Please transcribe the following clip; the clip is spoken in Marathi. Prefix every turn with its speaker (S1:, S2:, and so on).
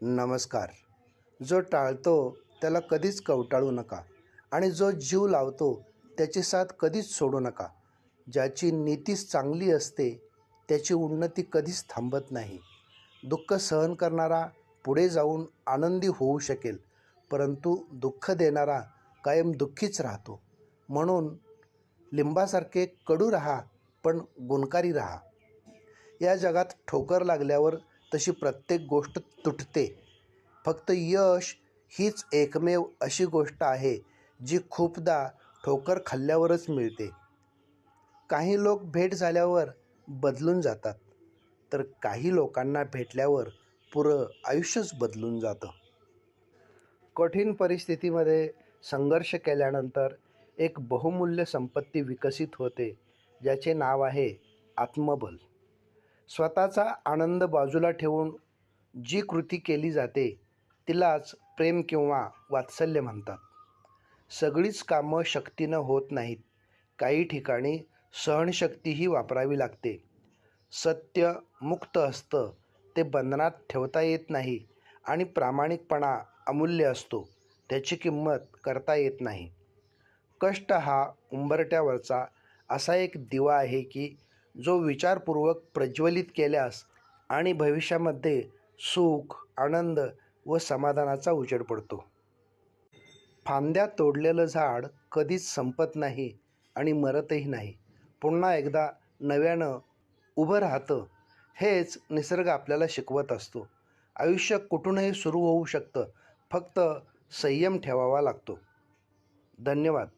S1: नमस्कार. जो टाळतो त्याला कधीच कवटाळू नका आणि जो जीव लावतो त्याची साथ कधीच सोडू नका. ज्याची नीतीच चांगली असते त्याची उन्नती कधीच थांबत नाही. दुःख सहन करणारा पुढे जाऊन आनंदी होऊ शकेल परंतु दुःख देणारा कायम दुःखीच राहतो. म्हणून लिंबासारखे कडू राहा पण गुणकारी राहा. या जगात ठोकर लागल्यावर तशी प्रत्येक गोष्ट तुटते. फक्त यश हीच एकमेव अशी गोष्ट आहे जी खूपदा ठोकर खाल्ल्यावरच मिळते. काही लोक भेट झाल्यावर बदलून जातात तर काही लोकांना भेटल्यावर पुरं आयुष्यच बदलून जातं. कठीण परिस्थितीमध्ये संघर्ष केल्यानंतर एक बहुमूल्य संपत्ती विकसित होते ज्याचे नाव आहे आत्मबल. स्वतःचा आनंद बाजूला ठेवून जी कृती केली जाते तिलाच प्रेम किंवा वात्सल्य म्हणतात. सगळीच कामं शक्तीनं होत नाहीत. काही ठिकाणी सहनशक्तीही वापरावी लागते. सत्य मुक्त असतं ते बंधनात ठेवता येत नाही आणि प्रामाणिकपणा अमूल्य असतो त्याची किंमत करता येत नाही. कष्ट हा उंबरट्यावरचा असा एक दिवा आहे की जो विचारपूर्वक प्रज्वलित केल्यास आणि भविष्यामध्ये सुख आनंद व समाधानाचा उजेड पडतो. फांद्या तोडलेलं झाड कधीच संपत नाही आणि मरतही नाही. पुन्हा एकदा नव्यानं उभं राहतं हेच निसर्ग आपल्याला शिकवत असतो. आयुष्य कुठूनही सुरू होऊ शकतं फक्त संयम ठेवावा लागतो. धन्यवाद.